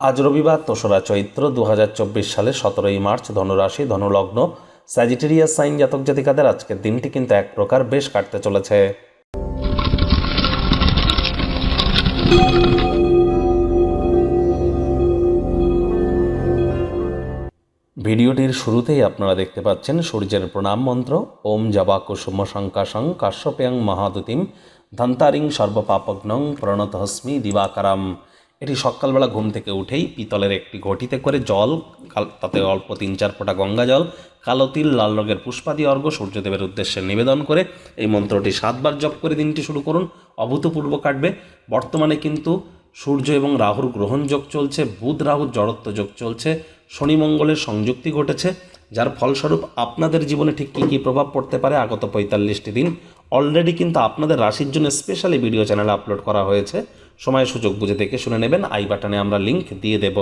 আজ রবিবার তোসরা চৈত্র দু হাজার চব্বিশ সালে সতেরোই মার্চ ধনুরাশি ধনুলগ্ন স্যাজিটেরিয়াস সাইন জাতক জাতিকাদের আজকের দিনটি কিন্তু এক প্রকার বেশ কাটতে চলেছে। ভিডিওটির শুরুতেই আপনারা দেখতে পাচ্ছেন সূর্যের প্রণাম মন্ত্র, ওম জবা কুসুম শঙ্কাশং কাশ্যপেয়ং মহাদুতিম, ধন্তারিং সর্বপাপগ্নং প্রণতহস্মি দিবাকারাম। এটি সকালবেলা ঘুম থেকে উঠেই পিতলের একটি ঘটিতে করে জল তাতে অল্প তিন চার ফোঁটা গঙ্গা জল, কালো তিল, লাল রঙের পুষ্পাদি অর্ঘ, সূর্যদেবের উদ্দেশ্যে নিবেদন করে এই মন্ত্রটি সাতবার জপ করে দিনটি শুরু করুন। অভূতপূর্ব কাটবে। বর্তমানে কিন্তু সূর্য এবং রাহুর গ্রহণ যোগ চলছে, বুধ রাহুর জড়ত্ব যোগ চলছে, শনি মঙ্গলের সংযুক্তি ঘটেছে, যার ফলস্বরূপ আপনাদের জীবনে ঠিক কী কী প্রভাব পড়তে পারে আগত পঁয়তাল্লিশটি দিন। অলরেডি কিন্তু আপনাদের রাশির জন্য স্পেশালি ভিডিও চ্যানেলে আপলোড করা হয়েছে। সময় সুযোগ বুঝে দেখে শুনে নেবেন। আই বাটনে আমরা লিংক দিয়ে দেব।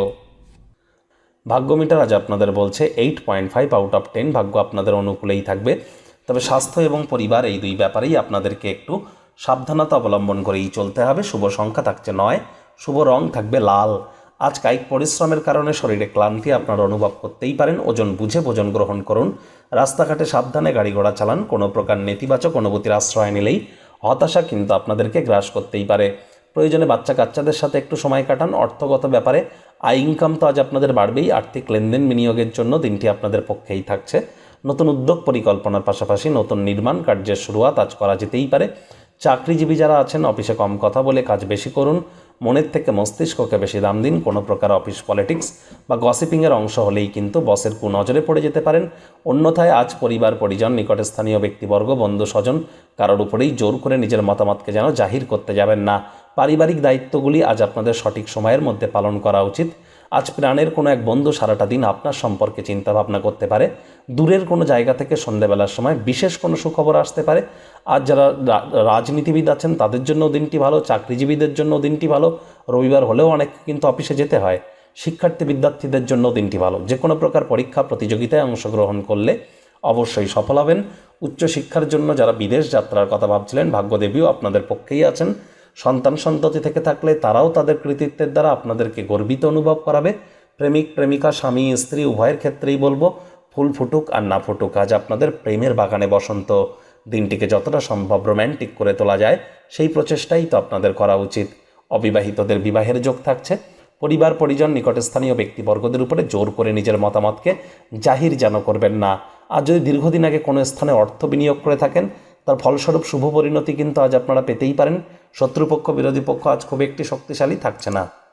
ভাগ্যমিটার আজ আপনাদের বলছে eight point five out of ten ভাগ্য আপনাদের অনুকূলেই থাকবে। তবে স্বাস্থ্য এবং পরিবার এই দুই ব্যাপারেই আপনাদেরকে একটু সাবধানতা অবলম্বন করেই চলতে হবে। শুভ সংখ্যা থাকছে নয়, শুভ রং থাকবে লাল। আজ কায়িক পরিশ্রমের কারণে শরীরে ক্লান্তি আপনারা অনুভব করতেই পারেন। ওজন বুঝে ভোজন গ্রহণ করুন। রাস্তাঘাটে সাবধানে গাড়ি ঘোড়া চালান। কোনো প্রকার নেতিবাচক অনুভূতির আশ্রয় নিলেই হতাশা কিন্তু আপনাদেরকে গ্রাস করতেই পারে। প্রয়োজনে বাচ্চা কাচ্চাদের সাথে একটু সময় কাটান। অর্থগত ব্যাপারে আয় ইনকাম তো আজ আপনাদের বাড়বেই। আর্থিক লেনদেন বিনিয়োগের জন্য দিনটি আপনাদের পক্ষেই থাকছে। নতুন উদ্যোগ পরিকল্পনার পাশাপাশি নতুন নির্মাণ কার্যের শুরুয়াত আজ করা যেতেই পারে। চাকরিজীবী যারা আছেন, অফিসে কম কথা বলে কাজ বেশি করুন। মনের থেকে মস্তিষ্ককে বেশি দাম দিন। কোনো প্রকার অফিস পলিটিক্স বা গসিপিংয়ের অংশ হলেই কিন্তু বসের কুনজরে পড়ে যেতে পারেন। অন্যথায় আজ পরিবার, পরিজন, নিকটে স্থানীয় ব্যক্তিবর্গ বন্ধু স্বজন কারোর উপরেই জোর করে নিজের মতামতকে যেন জাহির করতে যাবেন না। পারিবারিক দায়িত্বগুলি আজ আপনাদের সঠিক সময়ের মধ্যে পালন করা উচিত। আজ প্রাণের কোনো এক বন্ধু সারাটা দিন আপনার সম্পর্কে চিন্তা ভাবনা করতে পারে। দূরের কোনো জায়গা থেকে সন্ধ্যেবেলার সময় বিশেষ কোনো সুখবর আসতে পারে। আজ যারা রাজনীতিবিদ আছেন তাদের জন্য দিনটি ভালো, চাকরিজীবীদের জন্য দিনটি ভালো। রবিবার হলেও অনেক কিন্তু অফিসে যেতে হয়। শিক্ষার্থী বিদ্যার্থীদের জন্য দিনটি ভালো। যে কোনো প্রকার পরীক্ষা, প্রতিযোগিতায় অংশগ্রহণ করলে অবশ্যই সফল হবেন। উচ্চশিক্ষার জন্য যারা বিদেশ যাত্রার কথা ভাবছিলেন, ভাগ্যদেবীও আপনাদের পক্ষেই আছেন। সন্তান সন্ততি থেকে থাকলে তারাও তাদের কৃতিত্বের দ্বারা আপনাদেরকে গর্বিত অনুভব করাবে। প্রেমিক, প্রেমিকা, স্বামী, স্ত্রী, উভয়ের ক্ষেত্রেই বলব, ফুল ফুটুক আর না ফুটুক, আজ আপনাদের প্রেমের বাগানে বসন্ত। দিনটিকে যতটা সম্ভব রোম্যান্টিক করে তোলা যায়, সেই প্রচেষ্টাই তো আপনাদের করা উচিত। অবিবাহিতদের বিবাহের যোগ থাকছে। পরিবার, পরিজন নিকটস্থানীয় ব্যক্তিবর্গদের উপরে জোর করে নিজের মতামতকে জাহির যেন করবেন না। আর যদি দীর্ঘদিন আগে কোনো স্থানে অর্থ বিনিয়োগ করে থাকেন। তার ফলস্বরূপ শুভ পরিণতি কিন্তু আজ আপনারা পেতেই পারেন। শত্রুপক্ষ, বিরোধী পক্ষ আজ খুব একটি শক্তিশালী থাকছে না।